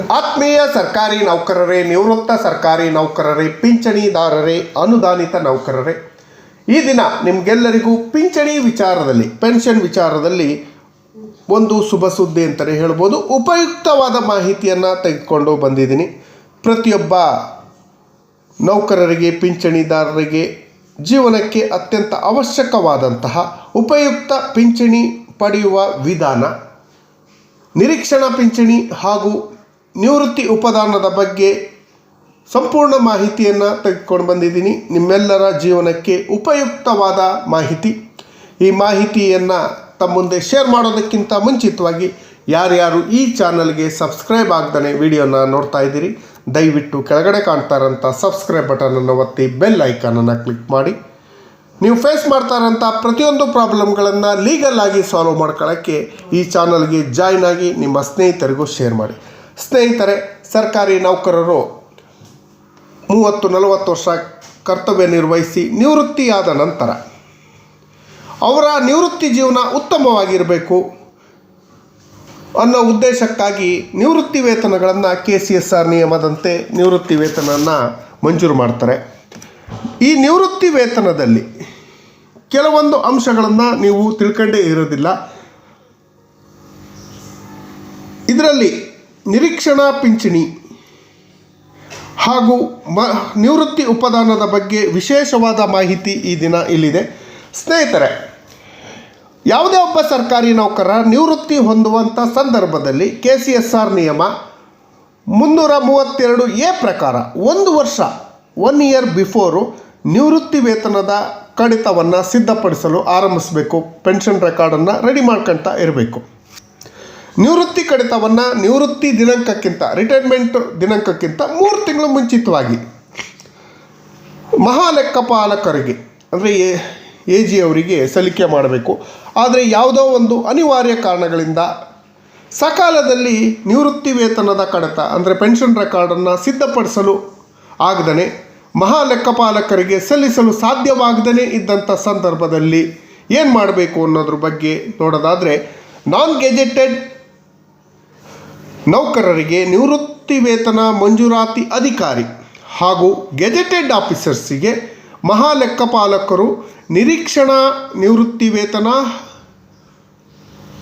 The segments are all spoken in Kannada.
ಆತ್ಮೀಯ ಸರ್ಕಾರಿ ನೌಕರರೇ, ನಿವೃತ್ತ ಸರ್ಕಾರಿ ನೌಕರರೇ, ಪಿಂಚಣಿದಾರರೇ, ಅನುದಾನಿತ ನೌಕರರೇ, ಈ ದಿನ ನಿಮಗೆಲ್ಲರಿಗೂ ಪಿಂಚಣಿ ವಿಚಾರದಲ್ಲಿ, ಪೆನ್ಷನ್ ವಿಚಾರದಲ್ಲಿ ಒಂದು ಶುಭ ಸುದ್ದಿ ಅಂತಲೇ ಹೇಳ್ಬೋದು. ಉಪಯುಕ್ತವಾದ ಮಾಹಿತಿಯನ್ನು ತೆಗೆದುಕೊಂಡು ಬಂದಿದ್ದೀನಿ. ಪ್ರತಿಯೊಬ್ಬ ನೌಕರರಿಗೆ, ಪಿಂಚಣಿದಾರರಿಗೆ ಜೀವನಕ್ಕೆ ಅತ್ಯಂತ ಅವಶ್ಯಕವಾದಂತಹ ಉಪಯುಕ್ತ ಪಿಂಚಣಿ ಪಡೆಯುವ ವಿಧಾನ, ನಿರೀಕ್ಷಣಾ ಪಿಂಚಣಿ ಹಾಗೂ ನಿವೃತ್ತಿ ಉಪದಾನದ ಬಗ್ಗೆ ಸಂಪೂರ್ಣ ಮಾಹಿತಿಯನ್ನು ತೆಗೆದುಕೊಂಡು ಬಂದಿದ್ದೀನಿ. ನಿಮ್ಮೆಲ್ಲರ ಜೀವನಕ್ಕೆ ಉಪಯುಕ್ತವಾದ ಮಾಹಿತಿ. ಈ ಮಾಹಿತಿಯನ್ನು ತಮ್ಮ ಮುಂದೆ ಶೇರ್ ಮಾಡೋದಕ್ಕಿಂತ ಮುಂಚಿತವಾಗಿ ಯಾರ್ಯಾರು ಈ ಚಾನಲ್ಗೆ ಸಬ್ಸ್ಕ್ರೈಬ್ ಆಗ್ತಾನೆ ವಿಡಿಯೋನ ನೋಡ್ತಾ ಇದ್ದೀರಿ, ದಯವಿಟ್ಟು ಕೆಳಗಡೆ ಕಾಣ್ತಾರಂಥ ಸಬ್ಸ್ಕ್ರೈಬ್ ಬಟನನ್ನು ಒತ್ತಿ ಬೆಲ್ ಐಕಾನನ್ನು ಕ್ಲಿಕ್ ಮಾಡಿ. ನೀವು ಫೇಸ್ ಮಾಡ್ತಾ ಇರೋಂಥ ಪ್ರತಿಯೊಂದು ಪ್ರಾಬ್ಲಮ್ಗಳನ್ನು ಲೀಗಲ್ ಆಗಿ ಸಾಲ್ವ್ ಮಾಡ್ಕೊಳ್ಳೋಕ್ಕೆ ಈ ಚಾನಲ್ಗೆ ಜಾಯ್ನ್ ಆಗಿ ನಿಮ್ಮ ಸ್ನೇಹಿತರಿಗೂ ಶೇರ್ ಮಾಡಿ. ಸ್ನೇಹಿತರೆ, ಸರ್ಕಾರಿ ನೌಕರರು ಮೂವತ್ತು, ನಲವತ್ತು ವರ್ಷ ಕರ್ತವ್ಯ ನಿರ್ವಹಿಸಿ ನಿವೃತ್ತಿಯಾದ ನಂತರ ಅವರ ನಿವೃತ್ತಿ ಜೀವನ ಉತ್ತಮವಾಗಿರಬೇಕು ಅನ್ನೋ ಉದ್ದೇಶಕ್ಕಾಗಿ ನಿವೃತ್ತಿ ವೇತನಗಳನ್ನು ಕೆ ಸಿ ಎಸ್ ಆರ್ ನಿಯಮದಂತೆ ನಿವೃತ್ತಿ ವೇತನವನ್ನು ಮಂಜೂರು ಮಾಡ್ತಾರೆ. ಈ ನಿವೃತ್ತಿ ವೇತನದಲ್ಲಿ ಕೆಲವೊಂದು ಅಂಶಗಳನ್ನು ನೀವು ತಿಳ್ಕೊಂಡೇ ಇರೋದಿಲ್ಲ. ಇದರಲ್ಲಿ ನಿರೀಕ್ಷಣಾ ಪಿಂಚಣಿ ಹಾಗೂ ಮ, ನಿವೃತ್ತಿ ಉಪದಾನದ ಬಗ್ಗೆ ವಿಶೇಷವಾದ ಮಾಹಿತಿ ಈ ದಿನ ಇಲ್ಲಿದೆ. ಸ್ನೇಹಿತರೆ, ಯಾವುದೇ ಒಬ್ಬ ಸರ್ಕಾರಿ ನೌಕರ ನಿವೃತ್ತಿ ಹೊಂದುವಂಥ ಸಂದರ್ಭದಲ್ಲಿ ಕೆ ಸಿ ಎಸ್ ಆರ್ ನಿಯಮ ಮುನ್ನೂರ ಮೂವತ್ತೆರಡು ಎ ಪ್ರಕಾರ ಒಂದು ವರ್ಷ ಒನ್ ಇಯರ್ ಬಿಫೋರು ನಿವೃತ್ತಿ ವೇತನದ ಕಡಿತವನ್ನು ಸಿದ್ಧಪಡಿಸಲು ಆರಂಭಿಸಬೇಕು. ಪೆನ್ಷನ್ ರೆಕಾರ್ಡನ್ನು ರೆಡಿ ಮಾಡ್ಕೊಳ್ತಾ ಇರಬೇಕು. ನಿವೃತ್ತಿ ಕಡಿತವನ್ನು ನಿವೃತ್ತಿ ದಿನಾಂಕಕ್ಕಿಂತ ರಿಟೈರ್ಮೆಂಟ್ ದಿನಾಂಕಕ್ಕಿಂತ ಮೂರು ತಿಂಗಳು ಮುಂಚಿತವಾಗಿ ಮಹಾಲೆಕ್ಕಪಾಲಕರಿಗೆ, ಅಂದರೆ ಎ ಜಿ ಅವರಿಗೆ ಸಲ್ಲಿಕೆ ಮಾಡಬೇಕು. ಆದರೆ ಯಾವುದೋ ಒಂದು ಅನಿವಾರ್ಯ ಕಾರಣಗಳಿಂದ ಸಕಾಲದಲ್ಲಿ ನಿವೃತ್ತಿ ವೇತನದ ಕಡತ, ಅಂದರೆ ಪೆನ್ಷನ್ ರೆಕಾರ್ಡನ್ನು ಸಿದ್ಧಪಡಿಸಲು ಆಗದನೆ, ಮಹಾಲೆಕ್ಕಪಾಲಕರಿಗೆ ಸಲ್ಲಿಸಲು ಸಾಧ್ಯವಾಗದೇ ಇದ್ದಂಥ ಸಂದರ್ಭದಲ್ಲಿ ಏನು ಮಾಡಬೇಕು ಅನ್ನೋದ್ರ ಬಗ್ಗೆ ನೋಡೋದಾದರೆ ನಾನ್ ಗೆಜೆಟೆಡ್ ನೌಕರರಿಗೆ ನಿವೃತ್ತಿ ವೇತನ ಮಂಜೂರಾತಿ ಅಧಿಕಾರಿ ಹಾಗೂ ಗೆಜೆಟೆಡ್ ಆಫೀಸರ್ಸಿಗೆ ಮಹಾಲೆಕ್ಕಪಾಲಕರು ನಿರೀಕ್ಷಣಾ ನಿವೃತ್ತಿ ವೇತನ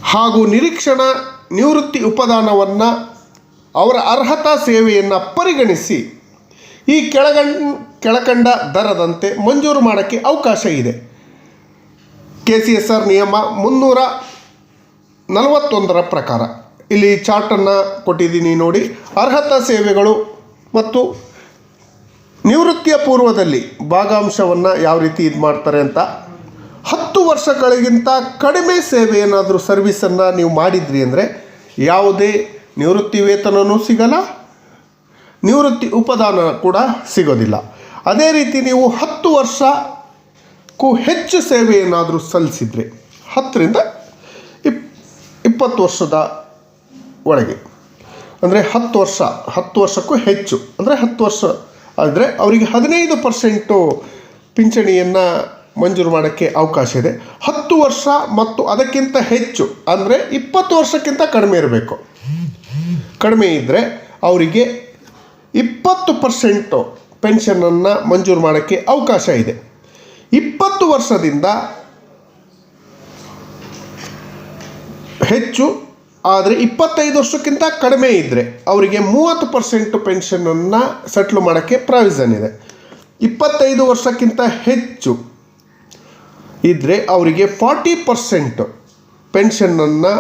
ಹಾಗೂ ನಿರೀಕ್ಷಣಾ ನಿವೃತ್ತಿ ಉಪದಾನವನ್ನು ಅವರ ಅರ್ಹತಾ ಸೇವೆಯನ್ನು ಪರಿಗಣಿಸಿ ಈ ಕೆಳಗ, ಕೆಳಕಂಡ ದರದಂತೆ ಮಂಜೂರು ಮಾಡೋಕ್ಕೆ ಅವಕಾಶ ಇದೆ. ಕೆ ಸಿ ಎಸ್ ಆರ್ ನಿಯಮ ಮುನ್ನೂರ ನಲವತ್ತೊಂದರ ಪ್ರಕಾರ. ಇಲ್ಲಿ ಚಾರ್ಟನ್ನು ಕೊಟ್ಟಿದ್ದೀನಿ ನೋಡಿ. ಅರ್ಹತಾ ಸೇವೆಗಳು ಮತ್ತು ನಿವೃತ್ತಿಯ ಪೂರ್ವದಲ್ಲಿ ಭಾಗಾಂಶವನ್ನು ಯಾವ ರೀತಿ ಇದು ಮಾಡ್ತಾರೆ ಅಂತ. ಹತ್ತು ವರ್ಷಗಳಿಗಿಂತ ಕಡಿಮೆ ಸೇವೆ ಏನಾದರೂ ಸರ್ವಿಸನ್ನು ನೀವು ಮಾಡಿದ್ರಿ ಅಂದರೆ ಯಾವುದೇ ನಿವೃತ್ತಿ ವೇತನವೂ ಸಿಗಲ್ಲ, ನಿವೃತ್ತಿ ಉಪದಾನ ಕೂಡ ಸಿಗೋದಿಲ್ಲ. ಅದೇ ರೀತಿ ನೀವು ಹತ್ತು ವರ್ಷಕ್ಕೂ ಹೆಚ್ಚು ಸೇವೆ ಏನಾದರೂ ಸಲ್ಲಿಸಿದರೆ, ಹತ್ತರಿಂದ ಇಪ್, ಇಪ್ಪತ್ತು ವರ್ಷದ ಒಳಗೆ. ಅಂದರೆ ಹತ್ತು ವರ್ಷ, ಹತ್ತು ವರ್ಷಕ್ಕೂ ಹೆಚ್ಚು. ಅಂದರೆ ಹತ್ತು ವರ್ಷ. ಆದರೆ ಅವರಿಗೆ ಹದಿನೈದು ಪರ್ಸೆಂಟು ಪಿಂಚಣಿಯನ್ನು ಮಂಜೂರು ಮಾಡೋಕ್ಕೆ ಅವಕಾಶ ಇದೆ. ಹತ್ತು ವರ್ಷ ಮತ್ತು ಅದಕ್ಕಿಂತ ಹೆಚ್ಚು. ಅಂದರೆ ಇಪ್ಪತ್ತು ವರ್ಷಕ್ಕಿಂತ ಕಡಿಮೆ ಇರಬೇಕು. ಕಡಿಮೆ ಇದ್ದರೆ ಅವರಿಗೆ ಇಪ್ಪತ್ತು ಪರ್ಸೆಂಟು ಪೆನ್ಷನನ್ನು ಮಂಜೂರು ಮಾಡೋಕ್ಕೆ ಅವಕಾಶ ಇದೆ. ಇಪ್ಪತ್ತು ವರ್ಷದಿಂದ ಹೆಚ್ಚು ಆದರೆ ಇಪ್ಪತ್ತೈದು ವರ್ಷಕ್ಕಿಂತ ಕಡಿಮೆ ಇದ್ದರೆ ಅವರಿಗೆ ಮೂವತ್ತು ಪರ್ಸೆಂಟ್ ಪೆನ್ಷನನ್ನು ಸೆಟ್ಲ್ ಮಾಡೋಕ್ಕೆ ಪ್ರಾವಿಷನ್ ಇದೆ. ಇಪ್ಪತ್ತೈದು ವರ್ಷಕ್ಕಿಂತ ಹೆಚ್ಚು ಇದ್ದರೆ ಅವರಿಗೆ ಫಾರ್ಟಿ ಪರ್ಸೆಂಟ್ ಪೆನ್ಷನನ್ನು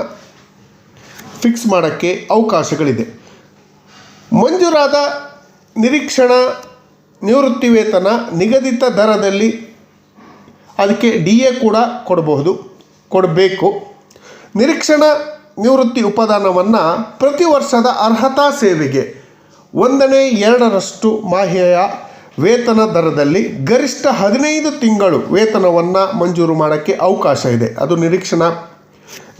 ಫಿಕ್ಸ್ ಮಾಡೋಕ್ಕೆ ಅವಕಾಶಗಳಿದೆ. ಮಂಜೂರಾದ ನಿರೀಕ್ಷಣಾ ನಿವೃತ್ತಿ ವೇತನ ನಿಗದಿತ ದರದಲ್ಲಿ ಅದಕ್ಕೆ ಡಿ ಎ ಕೂಡ ಕೊಡಬಹುದು, ಕೊಡಬೇಕು. ನಿರೀಕ್ಷಣಾ ನಿವೃತ್ತಿ ಉಪದಾನವನ್ನು ಪ್ರತಿ ವರ್ಷದ ಅರ್ಹತಾ ಸೇವೆಗೆ ಒಂದನೇ ಎರಡರಷ್ಟು ಮಾಹೆಯ ವೇತನ ದರದಲ್ಲಿ ಗರಿಷ್ಠ ಹದಿನೈದು ತಿಂಗಳು ವೇತನವನ್ನು ಮಂಜೂರು ಮಾಡೋಕ್ಕೆ ಅವಕಾಶ ಇದೆ. ಅದು ನಿರೀಕ್ಷಣಾ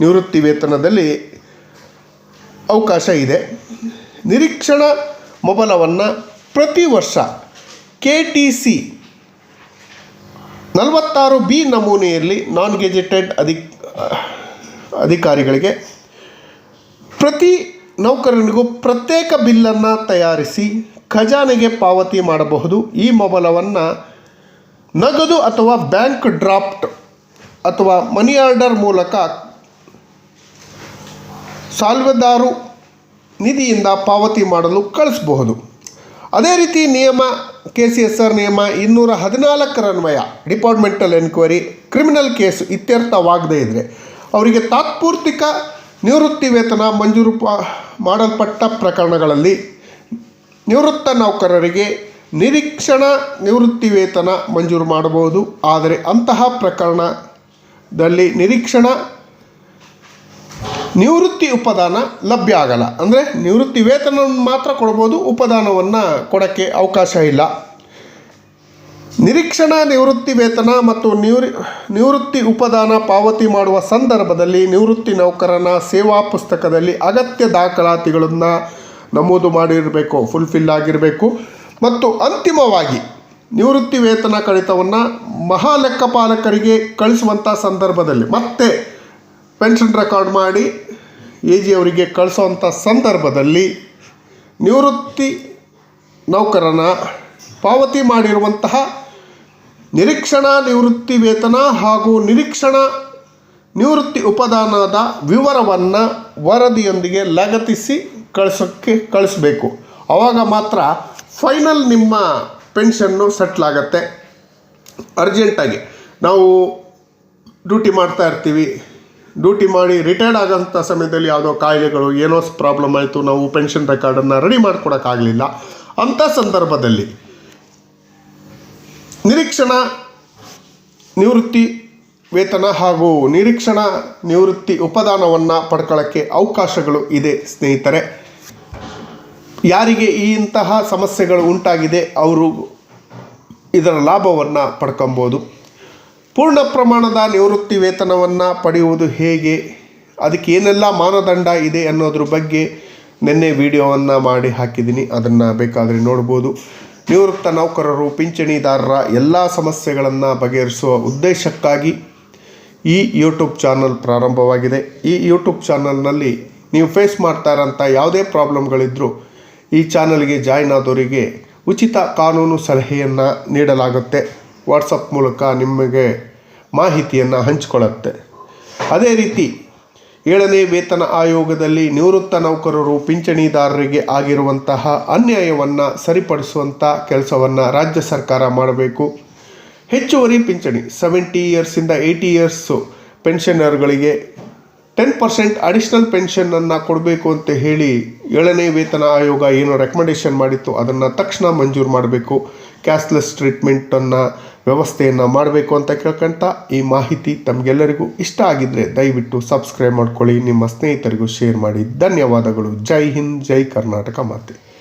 ನಿವೃತ್ತಿ ವೇತನದಲ್ಲಿ ಅವಕಾಶ ಇದೆ. ನಿರೀಕ್ಷಣಾ ಮೊಬಲವನ್ನು ಪ್ರತಿ ವರ್ಷ ಕೆ ಟಿ ಸಿ ನಲವತ್ತಾರು ಬಿ ನಮೂನೆಯಲ್ಲಿ ನಾನ್ ಗೆಜೆಟೆಡ್ ಅಧಿಕ್ ಅಧಿಕಾರಿಗಳಿಗೆ ಪ್ರತಿ ನೌಕರನಿಗೂ ಪ್ರತ್ಯೇಕ ಬಿಲ್ಲನ್ನು ತಯಾರಿಸಿ ಖಜಾನೆಗೆ ಪಾವತಿ ಮಾಡಬಹುದು. ಈ ಮೊಬಲವನ್ನು ನಗದು ಅಥವಾ ಬ್ಯಾಂಕ್ ಡ್ರಾಫ್ಟ್ ಅಥವಾ ಮನಿ ಆರ್ಡರ್ ಮೂಲಕ ಸಾಲ್ವೆದಾರು ನಿಧಿಯಿಂದ ಪಾವತಿ ಮಾಡಲು ಕಳಿಸಬಹುದು. ಅದೇ ರೀತಿ ನಿಯಮ ಕೆ ಸಿ ಎಸ್ ಆರ್ ನಿಯಮ ಇನ್ನೂರ ಹದಿನಾಲ್ಕರನ್ವಯ ಡಿಪಾರ್ಟ್ಮೆಂಟಲ್ ಎನ್ಕ್ವೈರಿ, ಕ್ರಿಮಿನಲ್ ಕೇಸ್ ಇತ್ಯರ್ಥವಾಗದೇ ಇದ್ದರೆ ಅವರಿಗೆ ತಾತ್ಪೂರ್ತಿಕ ನಿವೃತ್ತಿ ವೇತನ ಮಂಜೂರು ಮಾಡಲ್ಪಟ್ಟ ಪ್ರಕರಣಗಳಲ್ಲಿ ನಿವೃತ್ತ ನೌಕರರಿಗೆ ನಿರೀಕ್ಷಣಾ ನಿವೃತ್ತಿ ವೇತನ ಮಂಜೂರು ಮಾಡಬಹುದು. ಆದರೆ ಅಂತಹ ಪ್ರಕರಣದಲ್ಲಿ ನಿರೀಕ್ಷಣಾ ನಿವೃತ್ತಿ ಉಪದಾನ ಲಭ್ಯ ಆಗಲ್ಲ. ಅಂದರೆ ನಿವೃತ್ತಿ ವೇತನವನ್ನು ಮಾತ್ರ ಕೊಡ್ಬೋದು ಉಪದಾನವನ್ನು ಕೊಡೋಕ್ಕೆ ಅವಕಾಶ ಇಲ್ಲ. ನಿರೀಕ್ಷಣಾ ನಿವೃತ್ತಿ ವೇತನ ಮತ್ತು ನಿವೃ, ನಿವೃತ್ತಿ ಉಪದಾನ ಪಾವತಿ ಮಾಡುವ ಸಂದರ್ಭದಲ್ಲಿ ನಿವೃತ್ತಿ ನೌಕರನ ಸೇವಾ ಪುಸ್ತಕದಲ್ಲಿ ಅಗತ್ಯ ದಾಖಲಾತಿಗಳನ್ನು ನಮೂದು ಮಾಡಿರಬೇಕು ಫುಲ್ಫಿಲ್ ಆಗಿರಬೇಕು. ಮತ್ತು ಅಂತಿಮವಾಗಿ ನಿವೃತ್ತಿ ವೇತನ ಕಡಿತವನ್ನು ಮಹಾಲೆಕ್ಕಪಾಲಕರಿಗೆ ಕಳಿಸುವಂಥ ಸಂದರ್ಭದಲ್ಲಿ ಮತ್ತೆ ಪೆನ್ಷನ್ ರೆಕಾರ್ಡ್ ಮಾಡಿ ಎ ಜಿ ಅವರಿಗೆ ಕಳಿಸುವಂಥ ಸಂದರ್ಭದಲ್ಲಿ ನಿವೃತ್ತಿ ನೌಕರನ ಪಾವತಿ ಮಾಡಿರುವಂತಹ ನಿರೀಕ್ಷಣಾ ನಿವೃತ್ತಿ ವೇತನ ಹಾಗೂ ನಿರೀಕ್ಷಣಾ ನಿವೃತ್ತಿ ಉಪದಾನದ ವಿವರವನ್ನು ವರದಿಯೊಂದಿಗೆ ಲಗತ್ತಿಸಿ ಕಳಿಸೋಕ್ಕೆ ಕಳಿಸ್ಬೇಕು. ಆವಾಗ ಮಾತ್ರ ಫೈನಲ್ ನಿಮ್ಮ ಪೆನ್ಷನ್ನು ಸೆಟ್ಲ್ ಆಗತ್ತೆ. ಅರ್ಜೆಂಟಾಗಿ. ನಾವು ಡ್ಯೂಟಿ ಮಾಡ್ತಾ ಇರ್ತೀವಿ. ಡ್ಯೂಟಿ ಮಾಡಿ ರಿಟೈರ್ಡ್ ಆಗೋಂಥ ಸಮಯದಲ್ಲಿ ಯಾವುದೋ ಕಾಯಿಲೆಗಳು, ಏನೋ ಪ್ರಾಬ್ಲಮ್ ಆಯಿತು, ನಾವು ಪೆನ್ಷನ್ ರೆಕಾರ್ಡನ್ನು ರೆಡಿ ಮಾಡ್ಕೊಡೋಕ್ಕಾಗಲಿಲ್ಲ. ಅಂಥ ಸಂದರ್ಭದಲ್ಲಿ ನಿರೀಕ್ಷಣಾ, ನಿವೃತ್ತಿ ವೇತನ ಹಾಗೂ ನಿರೀಕ್ಷಣಾ, ನಿವೃತ್ತಿ ಉಪದಾನವನ್ನು ಪಡ್ಕೊಳ್ಳೋಕ್ಕೆ ಅವಕಾಶಗಳು ಇದೆ, ಸ್ನೇಹಿತರೆ. ಯಾರಿಗೆ ಈ ಇಂತಹ ಸಮಸ್ಯೆಗಳು ಉಂಟಾಗಿದೆ, ಅವರು ಇದರ ಲಾಭವನ್ನು ಪಡ್ಕೊಬೋದು. ಪೂರ್ಣ ಪ್ರಮಾಣದ ನಿವೃತ್ತಿ ವೇತನವನ್ನು ಪಡೆಯುವುದು ಹೇಗೆ, ಅದಕ್ಕೆ ಏನೆಲ್ಲ ಮಾನದಂಡ ಇದೆ ಅನ್ನೋದ್ರ ಬಗ್ಗೆ ನಿನ್ನೆ ವಿಡಿಯೋವನ್ನು ಮಾಡಿ ಹಾಕಿದ್ದೀನಿ. ಅದನ್ನು ಬೇಕಾದರೆ ನೋಡ್ಬೋದು. ನಿವೃತ್ತ ನೌಕರರು, ಪಿಂಚಣಿದಾರರ ಎಲ್ಲ ಸಮಸ್ಯೆಗಳನ್ನು ಬಗೆಹರಿಸುವ ಉದ್ದೇಶಕ್ಕಾಗಿ ಈ ಯೂಟ್ಯೂಬ್ ಚಾನಲ್ ಪ್ರಾರಂಭವಾಗಿದೆ. ಈ ಯೂಟ್ಯೂಬ್ ಚಾನಲ್ನಲ್ಲಿ ನೀವು ಫೇಸ್ ಮಾಡ್ತಾ ಇರೋಂಥ ಯಾವುದೇ ಪ್ರಾಬ್ಲಮ್ಗಳಿದ್ದರೂ ಈ ಚಾನಲ್ಗೆ ಜಾಯ್ನ್ ಆದವರಿಗೆ ಉಚಿತ ಕಾನೂನು ಸಲಹೆಯನ್ನು ನೀಡಲಾಗುತ್ತೆ. ವಾಟ್ಸಪ್ ಮೂಲಕ ನಿಮಗೆ ಮಾಹಿತಿಯನ್ನು ಹಂಚಿಕೊಳ್ಳುತ್ತೆ. ಅದೇ ರೀತಿ ಏಳನೇ ವೇತನ ಆಯೋಗದಲ್ಲಿ ನಿವೃತ್ತ ನೌಕರರು ಪಿಂಚಣಿದಾರರಿಗೆ ಆಗಿರುವಂತಹ ಅನ್ಯಾಯವನ್ನು ಸರಿಪಡಿಸುವಂಥ ಕೆಲಸವನ್ನು ರಾಜ್ಯ ಸರ್ಕಾರ ಮಾಡಬೇಕು. ಹೆಚ್ಚುವರಿ ಪಿಂಚಣಿ ಸೆವೆಂಟಿ ಇಯರ್ಸಿಂದ ಏಯ್ಟಿ ಇಯರ್ಸು ಪೆನ್ಷನರ್ಗಳಿಗೆ ಟೆನ್ ಪರ್ಸೆಂಟ್ ಅಡಿಷ್ನಲ್ ಪೆನ್ಷನನ್ನು ಕೊಡಬೇಕು ಅಂತ ಹೇಳಿ ಏಳನೇ ವೇತನ ಆಯೋಗ ಏನು ರೆಕಮೆಂಡೇಷನ್ ಮಾಡಿತ್ತು, ಅದನ್ನು ತಕ್ಷಣ ಮಂಜೂರು ಮಾಡಬೇಕು. ಕ್ಯಾಶ್ಲೆಸ್ ಟ್ರೀಟ್ಮೆಂಟನ್ನು ವ್ಯವಸ್ಥೆಯನ್ನು ಮಾಡಬೇಕು ಅಂತ ಕೇಳ್ಕೊಂತ ಈ ಮಾಹಿತಿ ತಮಗೆಲ್ಲರಿಗೂ ಇಷ್ಟ ಆಗಿದ್ದರೆ ದಯವಿಟ್ಟು ಸಬ್ಸ್ಕ್ರೈಬ್ ಮಾಡ್ಕೊಳ್ಳಿ. ನಿಮ್ಮ ಸ್ನೇಹಿತರಿಗೂ ಶೇರ್ ಮಾಡಿ. ಧನ್ಯವಾದಗಳು. ಜೈ ಹಿಂದ್, ಜೈ ಕರ್ನಾಟಕ ಮಾತೆ.